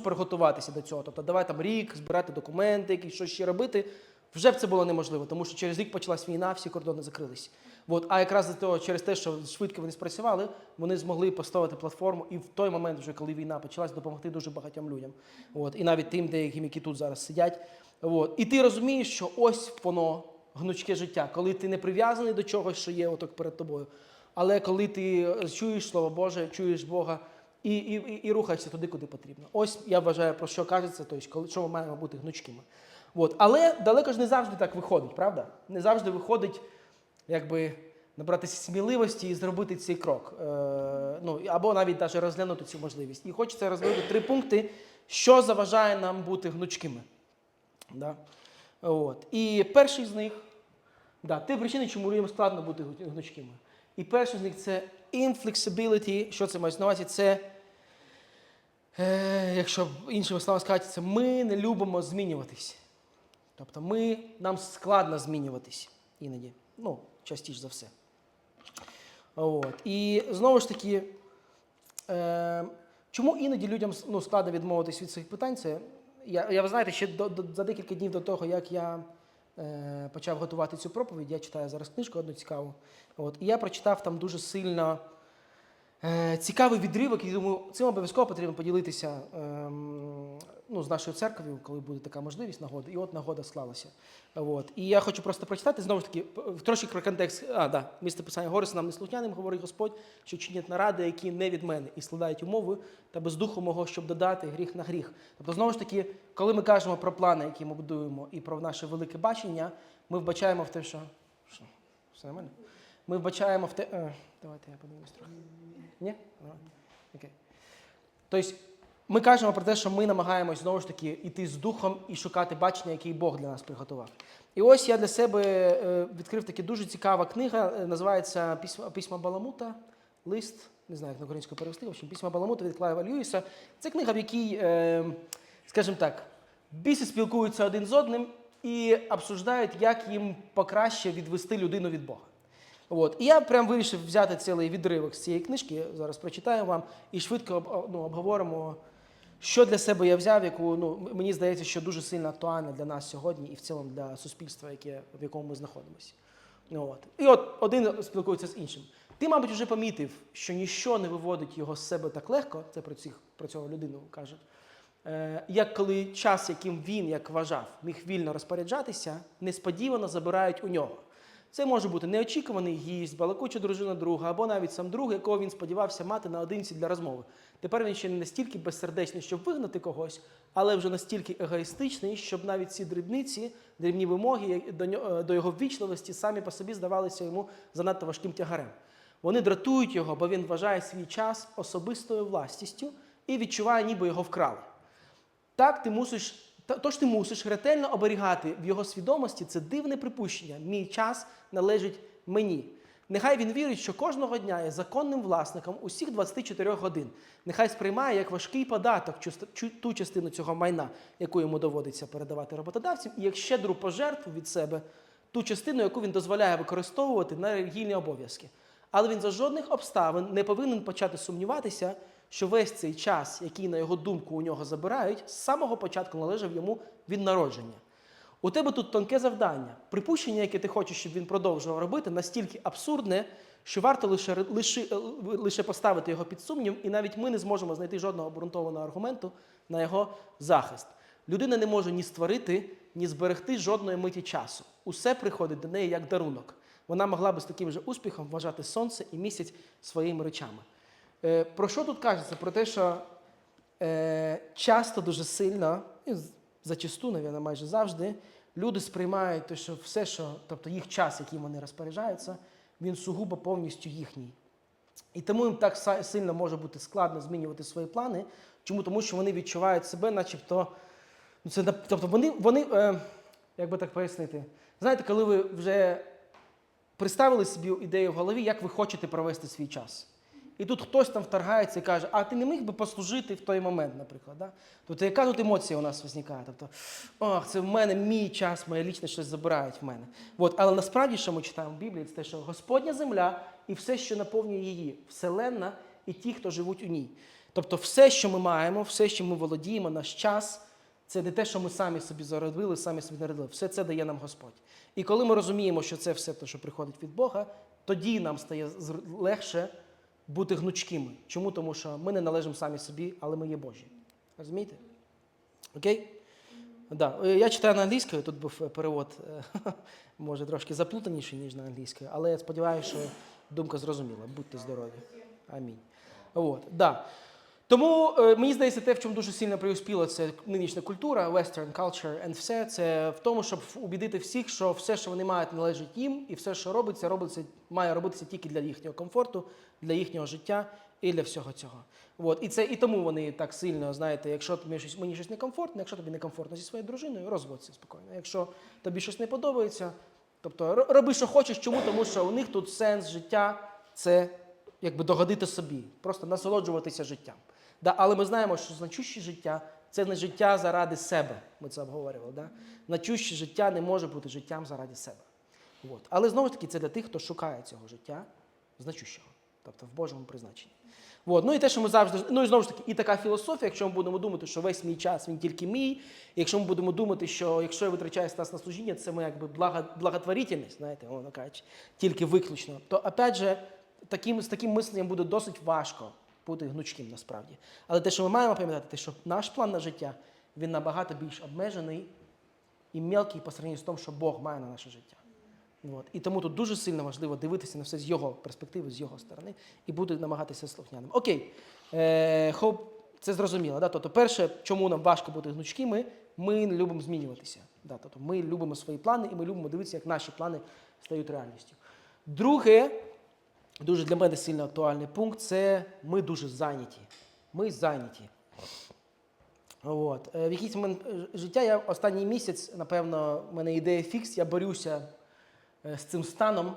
приготуватися до цього. Тобто, давай там рік збирати документи, якісь щось ще робити. Вже б це було неможливо, тому що через рік почалась війна, всі кордони закрились. От. А якраз того, через те, що швидко вони спрацювали, вони змогли поставити платформу і в той момент, вже коли війна почалась, допомогти дуже багатьом людям. От. І навіть тим деяким, які тут зараз сидять. От. І ти розумієш, що ось воно гнучке життя, коли ти не прив'язаний до чогось, що є отак перед тобою. Але коли ти чуєш Слово Боже, чуєш Бога і, і, і, рухаєшся туди, куди потрібно. Ось я вважаю, про що кажеться, тобто, що ми маємо бути гнучкими. От. Але далеко ж не завжди так виходить, правда? Не завжди виходить, якби набратися сміливості і зробити цей крок. Е, ну, або навіть навіть розглянути цю можливість. І хочеться розглянути три пункти, що заважає нам бути гнучкими. Да? От. І перший з них, да, три причини, чому людям складно бути гнучкими. І перший з них це inflexibility. Що це має на увазі? Це, е, якщо іншими словами сказати, це ми не любимо змінюватись. Тобто ми, нам складно змінюватись іноді. Ну, частіше за все. От. І знову ж таки, е, чому іноді людям ну, складно відмовитись від цих питань? Це я, я ви знаєте, ще до, до, за декілька днів до того, як я почав готувати цю проповідь, я читаю зараз книжку одну цікаву. От, і я прочитав там дуже сильно е, цікавий відривок, і думаю, цим обов'язково потрібно поділитися ем, ну, з нашою церков'ю, коли буде така можливість, нагода. І от нагода склалася. От. І я хочу просто прочитати знову ж таки, трошки про контекст. А, да, місце писання Горис нам неслухняним, говорить Господь, що чинять наради, які не від мене, і складають умови та без духу мого, щоб додати гріх на гріх. Тобто, знову ж таки, коли ми кажемо про плани, які ми будуємо, і про наше велике бачення, ми вбачаємо в те. Що? Все нормально? Ми вбачаємо в те. Е, давайте я подивлюсь трохи. Ні? Окей. Тобто, ми кажемо про те, що ми намагаємось знову ж таки йти з духом і шукати бачення, який Бог для нас приготував. І ось я для себе е, відкрив таки дуже цікава книга, е, називається Письма, Баламута, лист, не знаю, як на українську перевести, в общем, Письма Баламута від Клайва Льюіса. Це книга, в якій, скажімо так, біси спілкуються один з одним і обсуждають, як їм покраще відвести людину від Бога. От. І я прям вирішив взяти цілий відривок з цієї книжки, зараз прочитаю вам і швидко ну, обговоримо, що для себе я взяв, яку ну, мені здається, що дуже сильно актуальна для нас сьогодні і в цілому для суспільства, яке, в якому ми знаходимося. От. І от один спілкується з іншим. Ти, мабуть, вже помітив, що ніщо не виводить його з себе так легко, це про, цих, про цього людину кажуть, е, як коли час, яким він, як вважав, міг вільно розпоряджатися, несподівано забирають у нього. Це може бути неочікуваний гість, балакуча дружина друга, або навіть сам друг, якого він сподівався мати наодинці для розмови. Тепер він ще не настільки безсердечний, щоб вигнати когось, але вже настільки егоїстичний, щоб навіть ці дрібниці, дрібні вимоги е, до його ввічливості самі по собі здавалися йому занадто важким тягарем. Вони дратують його, бо він вважає свій час особистою властістю і відчуває, ніби його вкрали. Так, ти мусиш, тож ти мусиш ретельно оберігати в його свідомості це дивне припущення. Мій час належить мені. Нехай він вірить, що кожного дня є законним власником усіх 24 годин. Нехай сприймає як важкий податок ту частину цього майна, яку йому доводиться передавати роботодавцям, і як щедру пожертву від себе ту частину, яку він дозволяє використовувати на релігійні обов'язки. Але він за жодних обставин не повинен почати сумніватися, що весь цей час, який, на його думку, у нього забирають, з самого початку належав йому від народження. У тебе тут тонке завдання. Припущення, яке ти хочеш, щоб він продовжував робити, настільки абсурдне, що варто лише, лише, лише поставити його під сумнів, і навіть ми не зможемо знайти жодного обґрунтованого аргументу на його захист. Людина не може ні створити, ні зберегти жодної миті часу. Усе приходить до неї як дарунок. Вона могла би з таким же успіхом вважати сонце і місяць своїми речами. Е, про що тут кажеться? Про те, що е, часто дуже сильно, з- зачасту, навіть майже завжди, люди сприймають те, що все, що, тобто їх час, яким вони розпоряджаються, він сугубо повністю їхній. І тому їм так сильно може бути складно змінювати свої плани. Чому? Тому що вони відчувають себе, начебто, ну це тобто вони, вони е, як би так пояснити, знаєте, коли ви вже представили собі ідею в голові, як ви хочете провести свій час. І тут хтось там вторгається і каже, а ти не міг би послужити в той момент, наприклад. Да? Тобто, яка тут емоція у нас виникає? Тобто, ох, це в мене мій час, моє лічне щось забирають в мене. От, але насправді, що ми читаємо в Біблії, це те, що Господня земля і все, що наповнює її, вселенна і ті, хто живуть у ній. Тобто, все, що ми маємо, все, що ми володіємо, наш час, це не те, що ми самі собі заробили, самі собі народили. Все це дає нам Господь. І коли ми розуміємо, що це все те, що приходить від Бога, тоді нам стає легше бути гнучкими. Чому? Тому що ми не належимо самі собі, але ми є Божі. Розумієте? Окей? Да. е, Я читаю на англійською, тут був е, перевод, е, може, трошки заплутаніший, ніж на англійською, але я сподіваюся, що думка зрозуміла. Будьте здорові. Амінь. От, да. Тому е, мені здається, те, в чому дуже сильно преуспіла це нинішня культура, western culture and все, це в тому, щоб убідити всіх, що все, що вони мають, належить їм, і все, що робиться, робиться, має робитися тільки для їхнього комфорту, для їхнього життя і для всього цього. От. І це і тому вони так сильно, знаєте, якщо тобі щось, мені щось некомфортно, якщо тобі некомфортно зі своєю дружиною, розводься спокійно. Якщо тобі щось не подобається, тобто роби, що хочеш, чому? Тому що у них тут сенс життя це якби догодити собі, просто насолоджуватися життям. Да, але ми знаємо, що значуще життя це не життя заради себе. Ми це обговорювали. Да? Значуще життя не може бути життям заради себе. От. Але знову ж таки, це для тих, хто шукає цього життя значущого, тобто в Божому призначенні. От. Ну і те, що ми завжди. Ну і знову ж таки, і така філософія, якщо ми будемо думати, що весь мій час він тільки мій, якщо ми будемо думати, що якщо я витрачаю нас на служіння, це моя якби благо, благотворительність, знаєте, воно кажуть, тільки виключно, то опять же, таким, з таким мисленням буде досить важко бути гнучким насправді. Але те, що ми маємо пам'ятати, те, що наш план на життя він набагато більш обмежений і мелкий по сравненню з тим, що Бог має на наше життя. От. І тому тут дуже сильно важливо дивитися на все з його перспективи, з його сторони, і бути намагатися слухняним. Окей, е, хоп, це зрозуміло. Да? Тобто, перше, чому нам важко бути гнучкими, ми любимо змінюватися. Да? Тобто, ми любимо свої плани і ми любимо дивитися, як наші плани стають реальністю. Друге, дуже для мене сильно актуальний пункт це ми дуже зайняті. Ми зайняті. От. Е, В якийсь момент е, життя я останній місяць, напевно, в мене ідея фікс, я борюся е, з цим станом,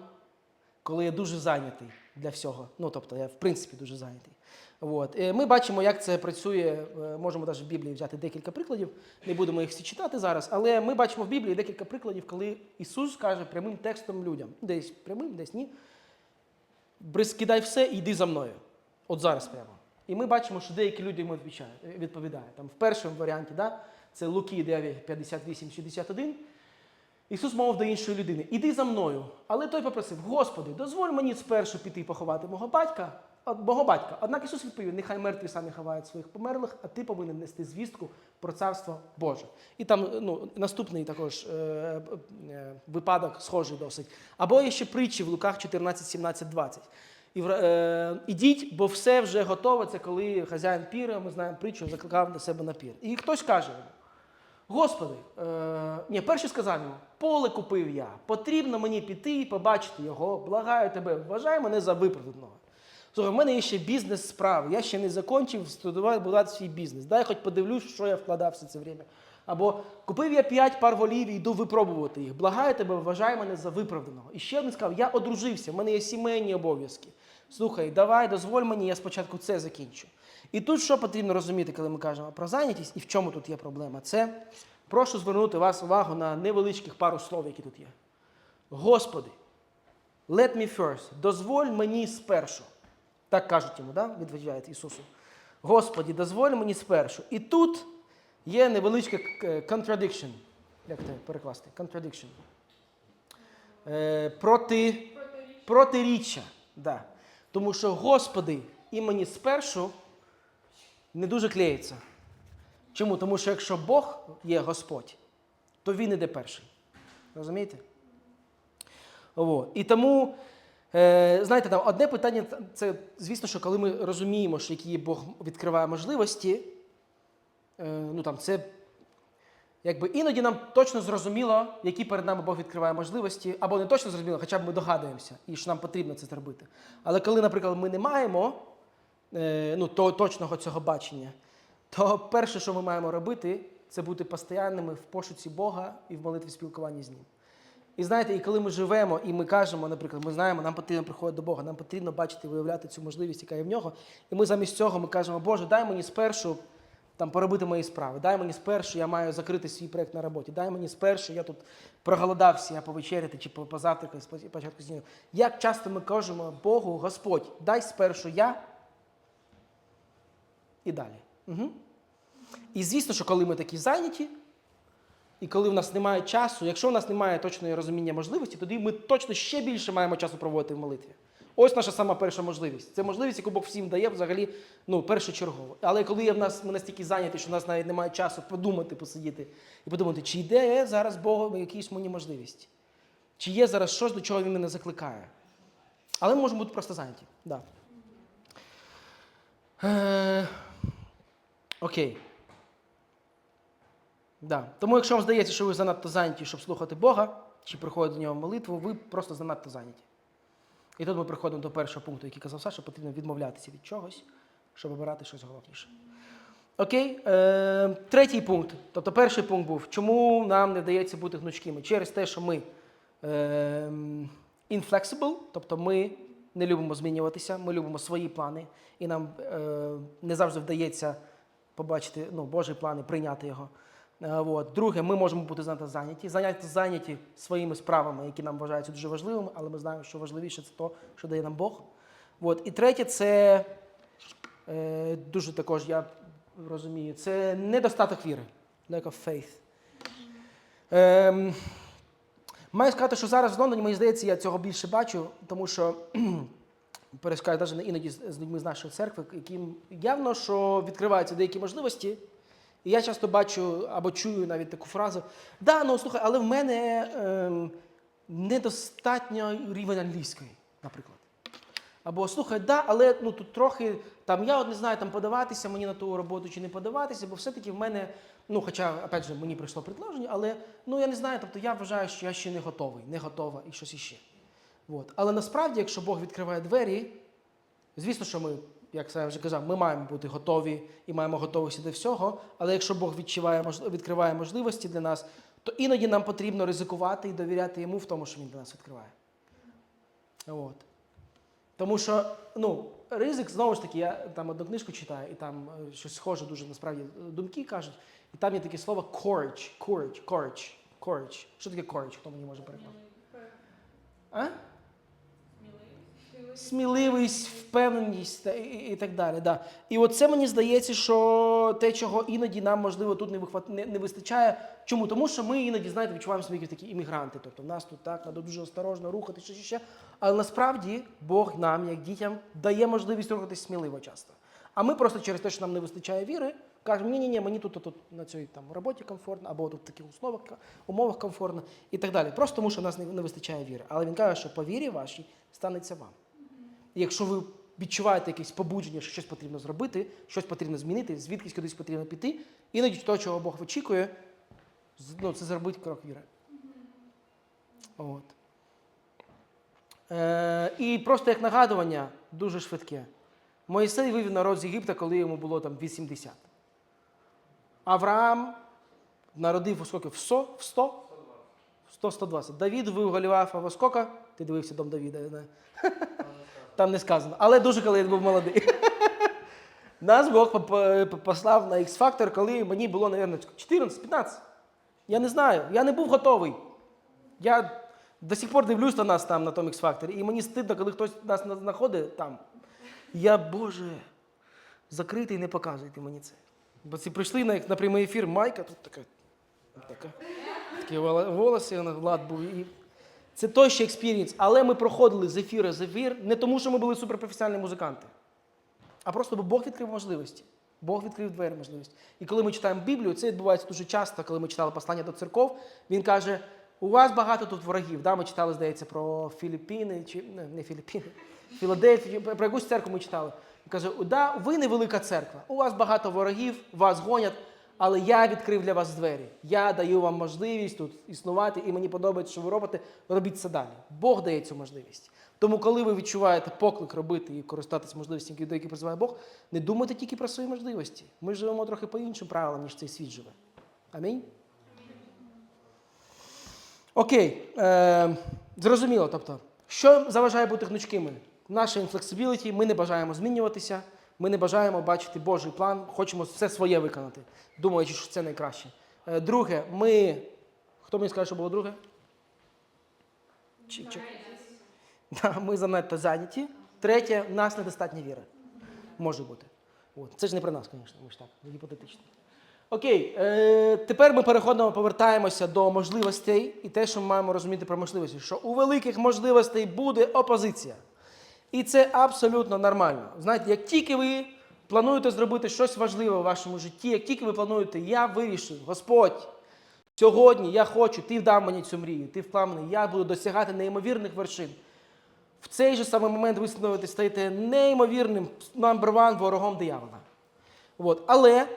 коли я дуже зайнятий для всього. Ну, тобто, я в принципі дуже зайнятий. От. Ми бачимо, як це працює. Можемо навіть в Біблії взяти декілька прикладів. Не будемо їх всі читати зараз, але ми бачимо в Біблії декілька прикладів, коли Ісус каже прямим текстом людям, десь прямим, десь ні. «Брис, кидай все і йди за мною. От зараз прямо. І ми бачимо, що деякі люди йому відповідають. Там в першому варіанті, да, це Луки 9, 58, 61. Ісус мовив до іншої людини: Іди за мною. Але той попросив: Господи, дозволь мені спершу піти поховати мого батька, мого батька. Однак Ісус відповів: нехай мертві самі ховають своїх померлих, а ти повинен нести звістку про царство Боже. І там ну, наступний також е, е, випадок схожий досить. Або є ще притчі в Луках 14, 17, 20. І е, ідіть, бо все вже готове. Це коли хазяїн піра, ми знаємо притчу, закликав до себе на пір. І хтось каже йому: Господи, е, ні, перший сказав йому, поле купив я, потрібно мені піти і побачити його, благаю тебе, вважай мене за виправданого. Слухай, в мене є ще бізнес справи, я ще не студувати будувати свій бізнес. Дай хоч подивлюсь, що я вкладав все це время. Або купив я п'ять пар волів і йду випробувати їх. Благаю тебе, вважай мене за виправданого. І ще один сказав, я одружився, в мене є сімейні обов'язки. Слухай, давай, дозволь мені, я спочатку це закінчу. І тут що потрібно розуміти, коли ми кажемо про зайнятість, і в чому тут є проблема? Це прошу звернути вас увагу на невеличких пару слов, які тут є. Господи, let me first, дозволь мені спершу. Так кажуть йому, да? відповідають Ісусу. Господі, дозволь мені спершу. І тут є невеличке е, contradiction. Як це перекласти? Contradiction. Е, проти, протиріччя. Да. Тому що Господи і мені спершу не дуже клеїться. Чому? Тому що якщо Бог є Господь, то Він іде перший. Розумієте? О, і тому, знаєте, там одне питання це, звісно, що коли ми розуміємо, що які Бог відкриває можливості, е, ну там це якби іноді нам точно зрозуміло, які перед нами Бог відкриває можливості, або не точно зрозуміло, хоча б ми догадуємося, і що нам потрібно це зробити. Але коли, наприклад, ми не маємо е, ну, то, точного цього бачення, то перше, що ми маємо робити, це бути постоянними в пошуці Бога і в молитві спілкуванні з Ним. І знаєте, і коли ми живемо, і ми кажемо, наприклад, ми знаємо, нам потрібно приходити до Бога, нам потрібно бачити, виявляти цю можливість, яка є в нього. І ми замість цього ми кажемо, Боже, дай мені спершу там поробити мої справи. Дай мені спершу, я маю закрити свій проєкт на роботі. Дай мені спершу, я тут проголодався, я повечеряти чи по- позавтракати початку зні. Як часто ми кажемо Богу, Господь, дай спершу я, і далі. Угу. І звісно, що коли ми такі зайняті, і коли в нас немає часу, якщо в нас немає точної розуміння можливості, тоді ми точно ще більше маємо часу проводити в молитві. Ось наша сама перша можливість. Це можливість, яку Бог всім дає взагалі ну, першочергово. Але коли в нас, ми настільки зайняті, що в нас навіть немає часу подумати, посидіти і подумати, чи йде зараз Богом якісь мені можливість, чи є зараз щось, до чого він мене закликає. Але ми можемо бути просто зайняті. Да. Е, окей. Да. Тому, якщо вам здається, що ви занадто зайняті, щоб слухати Бога, чи приходити до нього молитву, ви просто занадто зайняті. І тут ми приходимо до першого пункту, який казав Саша, потрібно відмовлятися від чогось, щоб обирати щось головніше. Окей, е, третій пункт. Тобто перший пункт був, чому нам не вдається бути гнучкими? Через те, що ми е, inflexible, тобто ми не любимо змінюватися, ми любимо свої плани, і нам е, не завжди вдається побачити ну, Божий план прийняти його. Е, От. Друге, ми можемо бути занадто зайняті. Зайняті зайняті своїми справами, які нам вважаються дуже важливими, але ми знаємо, що важливіше це то, що дає нам Бог. От. І третє, це е, дуже також я розумію, це недостаток віри. Lack of faith. Ем, маю сказати, що зараз в Лондоні, мені здається, я цього більше бачу, тому що перескаю навіть іноді з людьми з нашої церкви, яким явно, що відкриваються деякі можливості. І я часто бачу або чую навіть таку фразу: да, ну слухай, але в мене ем, недостатньо рівень англійської, наприклад. Або слухай, да, але ну тут трохи там я от не знаю там подаватися мені на ту роботу чи не подаватися, бо все-таки в мене, ну хоча, опять же, мені прийшло предложення, але ну я не знаю, тобто я вважаю, що я ще не готовий, не готова і щось іще. От. Але насправді, якщо Бог відкриває двері, звісно, що ми, як я вже казав, ми маємо бути готові і маємо готовість до всього. Але якщо Бог відчуває, відкриває можливості для нас, то іноді нам потрібно ризикувати і довіряти йому в тому, що він для нас відкриває. От. Тому що ну, ризик, знову ж таки, я там одну книжку читаю, і там е, щось схоже дуже насправді думки кажуть. І там є таке слово courage, courage, courage, courage. Що таке courage? Хто мені може перекласти? А? Сміливість, впевненість і, так далі. Да. І от це мені здається, що те, чого іноді нам, можливо, тут не, вихват... не, не вистачає. Чому? Тому що ми іноді, знаєте, відчуваємо себе як такі іммігранти. Тобто в нас тут так, треба дуже осторожно рухати, що ще, ще. Але насправді Бог нам, як дітям, дає можливість рухатись сміливо часто. А ми просто через те, що нам не вистачає віри, кажемо, ні, ні, ні, мені тут, тут на цій там роботі комфортно, або тут в таких условах, умовах комфортно і так далі. Просто тому, що в нас не, не вистачає віри. Але він каже, що по вірі вашій станеться вам. Якщо ви відчуваєте якесь побудження, що щось потрібно зробити, щось потрібно змінити, звідкись кудись потрібно піти, іноді того, чого Бог очікує, ну, це зробити крок віри. От. Е, і просто як нагадування, дуже швидке. Моїсей вивів народ з Єгипта, коли йому було там 80. Авраам народив у скільки? В 100? В 100? 100-120. Давід вивів скільки? Ти дивився дом Давіда. Там не сказано. Але дуже коли я був молодий. Нас Бог поп- послав на X-Factor, коли мені було, мабуть, 14-15. Я не знаю, я не був готовий. Я до сих пор дивлюсь на нас там на тому X-Factor, і мені стидно, коли хтось нас знаходить там. Я, Боже, закритий, не показуйте мені це. Бо ці прийшли на, на прямий ефір, майка тут така. така такі волоси, влад був. І це той ще експірієнс. Але ми проходили з ефіру з ефір не тому, що ми були суперпрофесіональні музиканти, а просто бо Бог відкрив можливості. Бог відкрив двері можливості. І коли ми читаємо Біблію, це відбувається дуже часто, коли ми читали послання до церков, він каже: у вас багато тут ворогів. Да, ми читали, здається, про Філіппіни, чи не, не Філіппіни, Філадельфію, про якусь церкву ми читали. Він каже: да, ви невелика церква, у вас багато ворогів, вас гонять, але я відкрив для вас двері. Я даю вам можливість тут існувати, і мені подобається, що ви робите, робіть це далі. Бог дає цю можливість. Тому, коли ви відчуваєте поклик робити і користатися можливістю, до яких призиває Бог, не думайте тільки про свої можливості. Ми живемо трохи по іншим правилам, ніж цей світ живе. Амінь. Окей. Е, зрозуміло. Тобто, що заважає бути гнучкими? Наша інфлексибіліті, ми не бажаємо змінюватися, ми не бажаємо бачити Божий план, хочемо все своє виконати, думаючи, що це найкраще. Е, друге, ми. Хто мені скаже, що було друге? Чи, чи... Ми занадто зайняті. Третє, в нас недостатньо віри. Може бути. От. Це ж не про нас, звісно, ми ж так, гіпотетично. Окей, е, тепер ми переходимо, повертаємося до можливостей і те, що ми маємо розуміти про можливості, що у великих можливостей буде опозиція. І це абсолютно нормально. Знаєте, як тільки ви плануєте зробити щось важливе у вашому житті, як тільки ви плануєте, я вирішив, Господь, сьогодні я хочу, ти дав мені цю мрію, ти вклав мене, я буду досягати неймовірних вершин. В цей же самий момент ви становитесь, стаєте неймовірним number one ворогом диявола. От. Але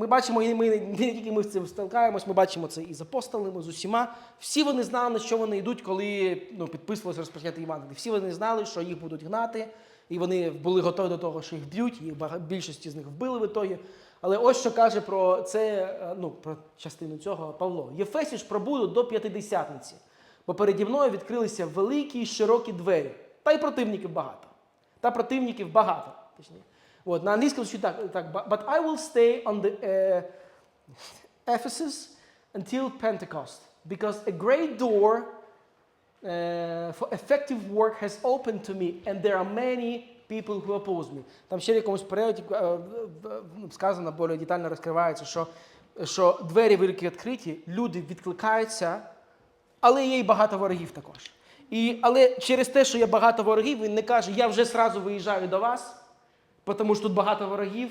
ми бачимо, і ми не тільки ми з цим стикаємось, ми бачимо це і з апостолами, з усіма. Всі вони знали, на що вони йдуть, коли ну, підписувалися розпочати Євангелії. Всі вони знали, що їх будуть гнати, і вони були готові до того, що їх б'ють, і більшості з них вбили в ітогі. Але ось що каже про це, е, ну, про частину цього Павло. Єфесі ж пробуду до п'ятидесятниці, бо переді мною відкрилися великі й широкі двері. Та й противників багато. Та противників багато. Точніше. От, на англійському звучить так, так, but I will stay on the uh, Ephesus until Pentecost, because a great door uh, for effective work has opened to me, and there are many people who oppose me. Там ще в якомусь періоді сказано, більш детально розкривається, що, що двері великі відкриті, люди відкликаються, але є й багато ворогів також. І, але через те, що є багато ворогів, він не каже, я вже сразу виїжджаю до вас, тому що тут багато ворогів,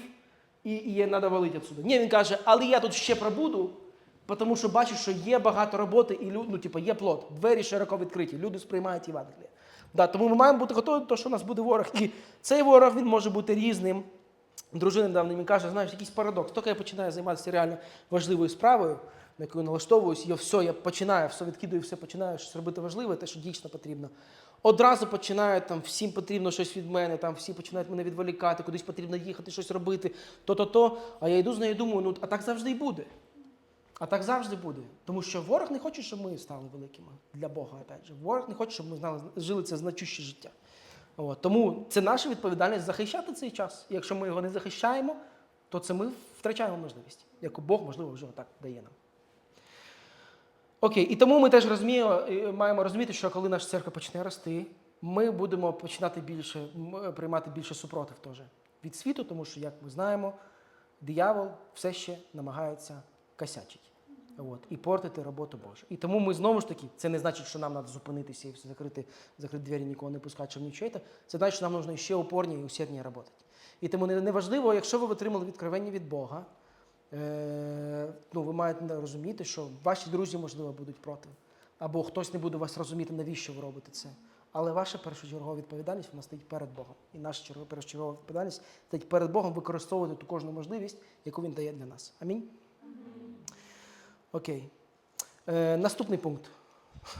і, є, треба валити відсюди. Ні, він каже, але я тут ще пробуду, тому що бачу, що є багато роботи, і ну, типу, є плод, двері широко відкриті, люди сприймають Євангеліє. Да, тому ми маємо бути готові до того, що у нас буде ворог. І цей ворог він може бути різним. Дружина недавно мені каже, знаєш, якийсь парадокс. Тільки я починаю займатися реально важливою справою, на яку я налаштовуюсь, я все, я починаю, все відкидаю, все починаю щось робити важливе, те, що дійсно потрібно. Одразу починаю, там, всім потрібно щось від мене, там, всі починають мене відволікати, кудись потрібно їхати, щось робити, то-то-то. А я йду з нею і думаю, ну, а так завжди і буде. А так завжди буде. Тому що ворог не хоче, щоб ми стали великими для Бога. Опять же. Ворог не хоче, щоб ми знали, жили це значуще життя. От. Тому це наша відповідальність захищати цей час. І якщо ми його не захищаємо, то це ми втрачаємо можливість, яку Бог, можливо, вже так дає нам. Окей, і тому ми теж розуміємо, е, маємо розуміти, що коли наша церква почне рости, ми будемо починати більше м, приймати більше супротив теж від світу, тому що, як ми знаємо, диявол все ще намагається косячити. От, і портити роботу Божу. І тому ми знову ж таки, це не значить, що нам треба зупинитися і закрити, закрити двері, нікого не пускати, щоб нічого. це. Значить, що нам потрібно ще упорніше і усердніше працювати. І тому не- неважливо, якщо ви отримали відкровення від Бога, е, ну, ви маєте розуміти, що ваші друзі, можливо, будуть проти. Або хтось не буде вас розуміти, навіщо ви робите це. Але ваша першочергова відповідальність вона стоїть перед Богом. І наша чергова першочергова відповідальність стоїть перед Богом використовувати ту кожну можливість, яку він дає для нас. Амінь. Окей. Е, наступний пункт.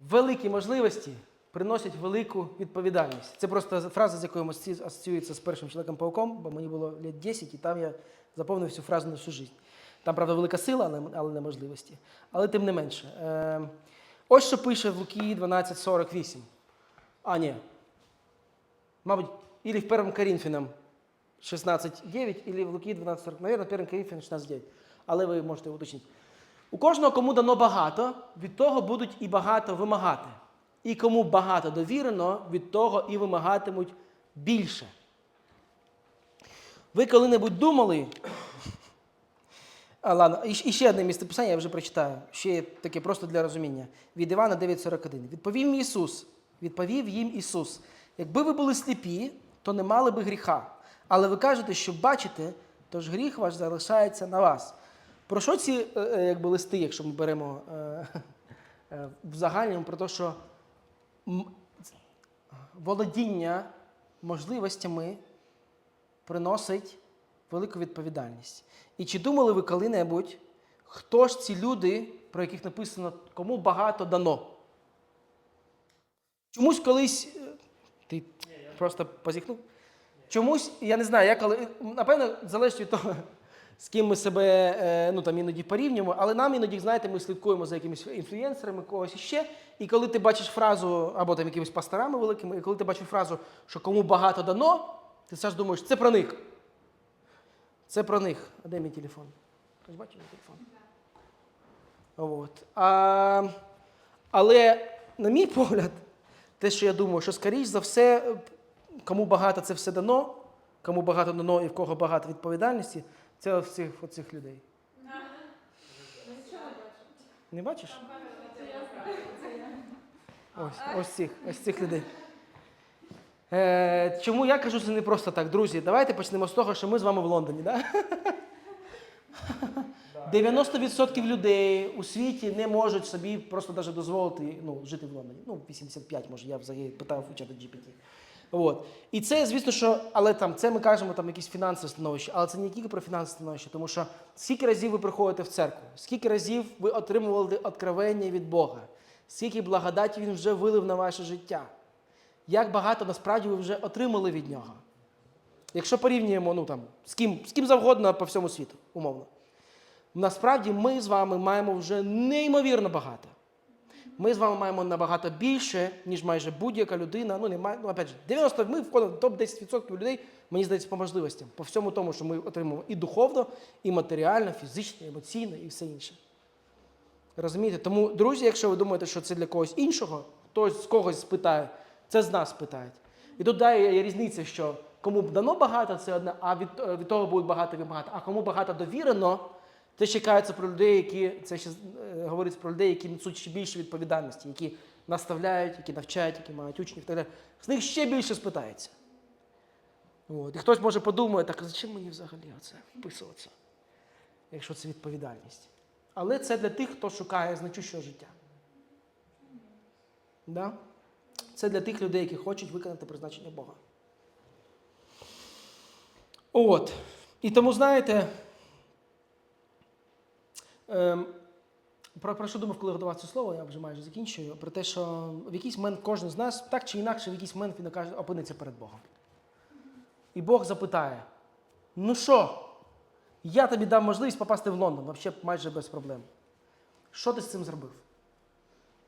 Великі можливості приносять велику відповідальність. Це просто фраза, з якою асоці- асоціюється з першим чоловіком пауком, бо мені було літ 10, і там я заповнив цю фразу на всю життя. Там, правда, велика сила, але, не можливості. Але тим не менше. Е, ось що пише в Луки 12.48. А, ні. Мабуть, ілі в 1 Коринфянам 16.9, ілі в Луки 12.40. Навірно, 1 Коринфянам 16.9. Але ви можете уточнити. У кожного, кому дано багато, від того будуть і багато вимагати. І кому багато довірено, від того і вимагатимуть більше. Ви коли-небудь думали. А, ладно, і, ще одне місце писання, я вже прочитаю. Ще таке просто для розуміння. Від Івана 9,41. Відповів Ісус. Відповів їм Ісус. Якби ви були сліпі, то не мали би гріха. Але ви кажете, що бачите, тож гріх ваш залишається на вас. Про що ці е, е, якби, листи, якщо ми беремо е, в загальному, про те, що володіння можливостями приносить велику відповідальність. І чи думали ви коли-небудь, хто ж ці люди, про яких написано, кому багато дано? Чомусь колись. е, Ти просто позіхнув? Чомусь, я не знаю, я коли. Напевно, залежить від того, з ким ми себе е, ну, там, іноді порівнюємо, але нам іноді, знаєте, ми слідкуємо за якимись інфлюенсерами, когось іще. І коли ти бачиш фразу, або там якимись пасторами великими, і коли ти бачиш фразу, що кому багато дано, ти все ж думаєш, це про них. Це про них. А де мій телефон? Хтось бачив мій телефон? От. А, але, на мій погляд, те, що я думаю, що скоріш за все, кому багато це все дано, кому багато дано і в кого багато відповідальності, це ось цих, оцих людей. Не бачиш? Ось, ось цих, ось цих людей. Е, чому я кажу це не просто так, друзі? Давайте почнемо з того, що ми з вами в Лондоні. Да? 90% людей у світі не можуть собі просто навіть дозволити ну, жити в Лондоні. Ну, 85, може, я взагалі питав у чата GPT. От. І це, звісно, що, але там це ми кажемо там якісь фінансове становище, але це не тільки про фінансове становище, тому що скільки разів ви приходите в церкву, скільки разів ви отримували откровення від Бога, скільки благодаті Він вже вилив на ваше життя, як багато насправді ви вже отримали від нього. Якщо порівнюємо ну, там, з, ким, з ким завгодно по всьому світу, умовно. Насправді ми з вами маємо вже неймовірно багато. Ми з вами маємо набагато більше, ніж майже будь-яка людина. Ну, немає, ну, опять же, 90, ми входимо в топ-10% людей, мені здається, по можливостям, по всьому тому, що ми отримуємо і духовно, і матеріально, фізично, емоційно, і все інше. Розумієте? Тому, друзі, якщо ви думаєте, що це для когось іншого, хтось з когось спитає, це з нас питають. І тут дає різниця, що кому б дано багато, це одне, а від, е, від того буде багато і багато. А кому багато довірено, це ще кається про людей, які це ще е, про людей, які несуть ще більше відповідальності, які наставляють, які навчають, які мають учнів так далі. З них ще більше спитається. От. І хтось може подумає, так зачем мені взагалі це вписуватися, якщо це відповідальність. Але це для тих, хто шукає значущого життя. Да? Це для тих людей, які хочуть виконати призначення Бога. От. І тому, знаєте, ем, про, про що думав, коли готував це слово, я вже майже закінчую, про те, що в якийсь момент кожен з нас, так чи інакше, в якийсь момент він опиниться перед Богом. І Бог запитає: ну що, я тобі дав можливість попасти в Лондон, взагалі майже без проблем. Що ти з цим зробив?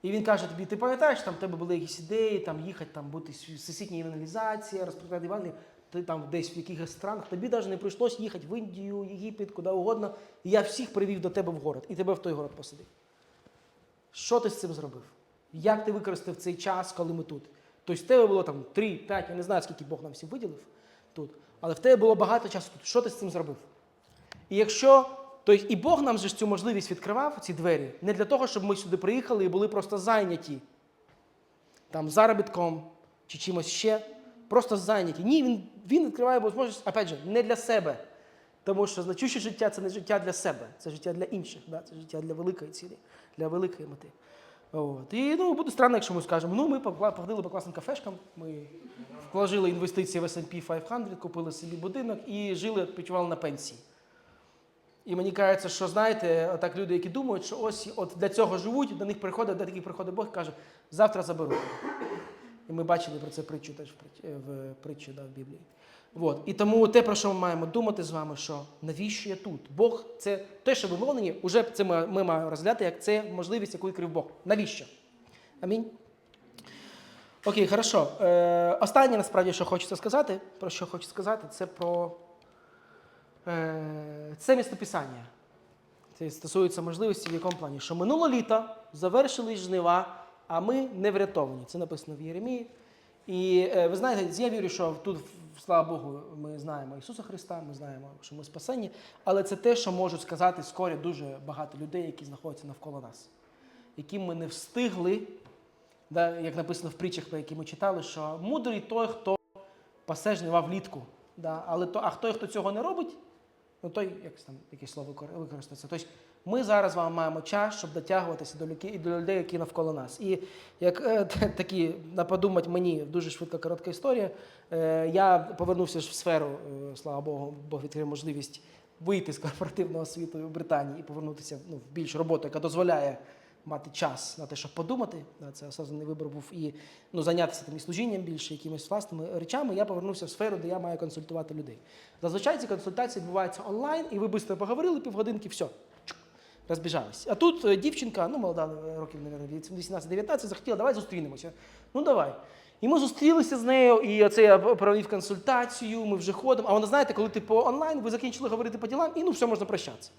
І він каже тобі, ти пам'ятаєш, там в тебе були якісь ідеї, там їхати, там бути всесвітній евангелізації, розповідати Івангелії, ти там десь в якихось странах, тобі навіть не прийшлось їхати в Індію, Єгипет, куди угодно. І я всіх привів до тебе в город, і тебе в той город посадив. Що ти з цим зробив? Як ти використав цей час, коли ми тут? Тобто в тебе було там 3-5, я не знаю, скільки Бог нам всім виділив тут, але в тебе було багато часу тут. Що ти з цим зробив? І якщо тобто, і Бог нам же цю можливість відкривав, ці двері, не для того, щоб ми сюди приїхали і були просто зайняті там заробітком чи чимось ще, просто зайняті. Ні, він, він відкриває можливість, опять же, не для себе. Тому що значуще життя це не життя для себе, це життя для інших, да? це життя для великої цілі, для великої мети. От. І ну, буде странно, якщо ми скажемо, ну ми походили по класним кафешкам, ми вложили інвестиції в S&P 500, купили собі будинок і жили, відпочивали на пенсії. І мені кажеться, що знаєте, отак люди, які думають, що ось от для цього живуть, до них приходить, до таких приходить Бог і каже, завтра заберу. І ми бачили про це притчу теж в притчі, да, в Біблії. От. І тому те, про що ми маємо думати з вами, що навіщо я тут? Бог це те, що вимовлені, вже це ми, ми маємо розглядати, як це можливість, яку відкрив Бог. Навіщо? Амінь. Окей, хорошо. Е, останнє насправді, що хочеться сказати, про що хочу сказати, це про Е, Це містописання. Це стосується можливості в якому плані, що минуло літо завершились жнива, а ми не врятовані. Це написано в Єремії. І е, ви знаєте, я вірю, що тут, слава Богу, ми знаємо Ісуса Христа, ми знаємо, що ми спасені, але це те, що можуть сказати скорі дуже багато людей, які знаходяться навколо нас, яким ми не встигли, да, як написано в притчах, про які ми читали, що мудрий той, хто пасе жнива влітку. Да, але то, а хто, хто цього не робить, ну той, як там якесь слово викор- використається. Тобто ми зараз з вами маємо час, щоб дотягуватися до людей, які навколо нас. І як е, такі на подумать мені дуже швидка коротка історія. Е, я повернувся ж в сферу, е, слава Богу, Бог відкрив можливість вийти з корпоративного світу в Британії і повернутися ну, в більш роботу, яка дозволяє мати час на те, щоб подумати. Це осознанний вибір був і ну, зайнятися там і служінням більше, якимись власними речами. Я повернувся в сферу, де я маю консультувати людей. Зазвичай ці консультації відбуваються онлайн, і ви швидко поговорили, півгодинки, все. Розбіжались. А тут е, дівчинка, ну молода, е, років, мабуть, 18-19, захотіла, давай зустрінемося. Ну давай. І ми зустрілися з нею, і оце я провів консультацію, ми вже ходимо. А вона, знаєте, коли ти по онлайн, ви закінчили говорити по ділам, і ну все можна прощатися.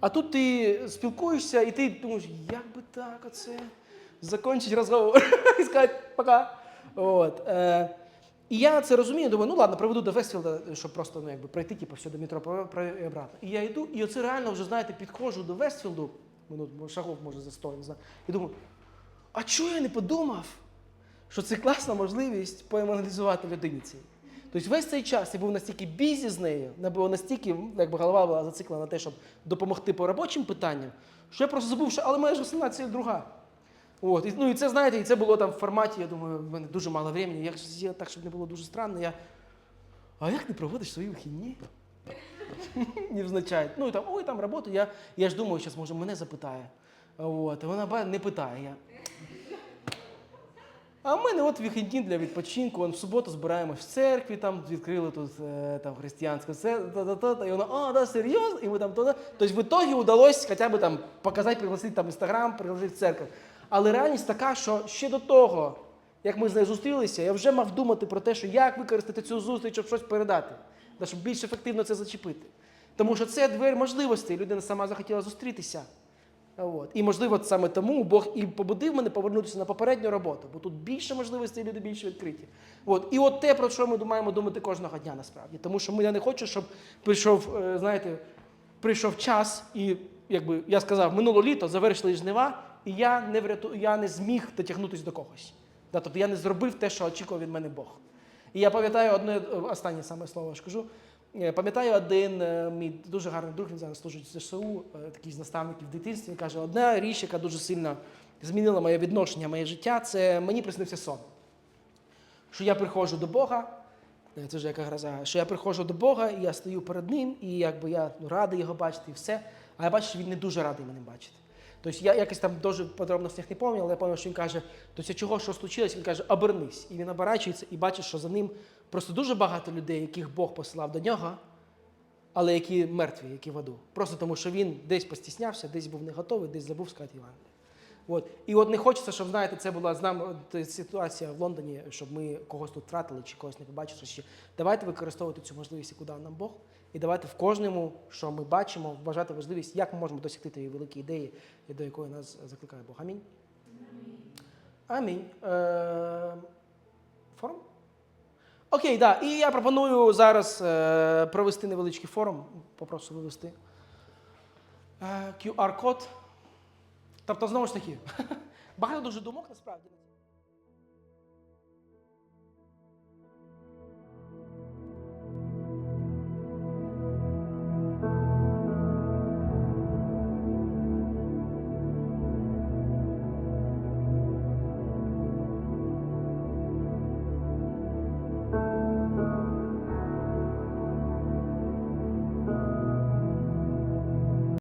А тут ти спілкуєшся, і ти думаєш, як би так оце закінчити розговор і сказати пока. От. І я це розумію, думаю, ну ладно, проведу до Вестфілда, щоб просто ну, якби, пройти типу, все до метро і обратно. І я йду, і оце реально вже, знаєте, підходжу до Вестфілду, минут, може, шагов, може, за 100, не знаю, і думаю, а чого я не подумав, що це класна можливість поемоналізувати людині цій. Тобто весь цей час я був настільки бізі з нею, не настільки, якби голова була зациклена на те, щоб допомогти по робочим питанням, що я просто забув, що але моя ж основна ціль друга. От, і, ну і це знаєте, і це було там в форматі, я думаю, в мене дуже мало времени. Же зробити так, щоб не було дуже странно. Я, а як ти проводиш свої вихідні? Невзначай. Ну і там, ой, там роботу. Я, я ж думаю, зараз може мене запитає. От, вона не питає. Я. А в мене от вихідні для відпочинку. Он в суботу збираємось в церкві, там відкрили тут е, там християнську церкву, і вона, а, да, серйозно? І ми там то. Тобто в ітогі удалось хоча б там показати, пригласити там інстаграм, пригласити в церкву. Але реальність така, що ще до того, як ми з нею зустрілися, я вже мав думати про те, що як використати цю зустріч, щоб щось передати, щоб більш ефективно це зачепити. Тому що це двері можливостей, людина сама захотіла зустрітися. От. І можливо саме тому Бог і побудив мене повернутися на попередню роботу, бо тут більше можливостей, люди більше відкриті. От. І от те, про що ми маємо думати кожного дня насправді. Тому що я не хочу, щоб прийшов, е, знаєте, прийшов час, і якби я сказав, минуло літо завершили жнива, і я не вряту, я не зміг дотягнутися до когось. Да, тобто я не зробив те, що очікував від мене Бог. І я пам'ятаю одне останнє саме слово скажу. Е, Пам'ятаю один е, мій дуже гарний друг, він зараз служить в ЗСУ, е, такий з наставників в дитинстві. Він каже, одна річ, яка дуже сильно змінила моє відношення, моє життя, це мені приснився сон. Що я приходжу до Бога, це вже яка гроза, що я приходжу до Бога, і я стою перед ним, і якби я ну, радий його бачити, і все. А я бачу, що він не дуже радий мене бачити. Тобто я якось там дуже подробностях не пам'ятаю, але я пам'ятаю, що він каже, тобто чого, що случилось, він каже, обернись. І він оборачується і бачить, що за ним просто дуже багато людей, яких Бог посилав до нього, але які мертві, які в аду. Просто тому, що він десь постіснявся, десь був не готовий, десь забув сказати Євангеліє. От. І от не хочеться, щоб знаєте, це була з нами е, ситуація в Лондоні, щоб ми когось тут втратили чи когось не побачили. Ще. Давайте використовувати цю можливість, яку дав нам Бог, і давайте в кожному, що ми бачимо, вважати важливість, як ми можемо досягти тієї великої ідеї, до якої нас закликає Бог. Амінь. Амінь. Е, форум? Окей, да. І я пропоную зараз е, провести невеличкий форум. Попрошу вивести. Е, QR-код. Тобто, знову ж таки, багато дуже думок насправді.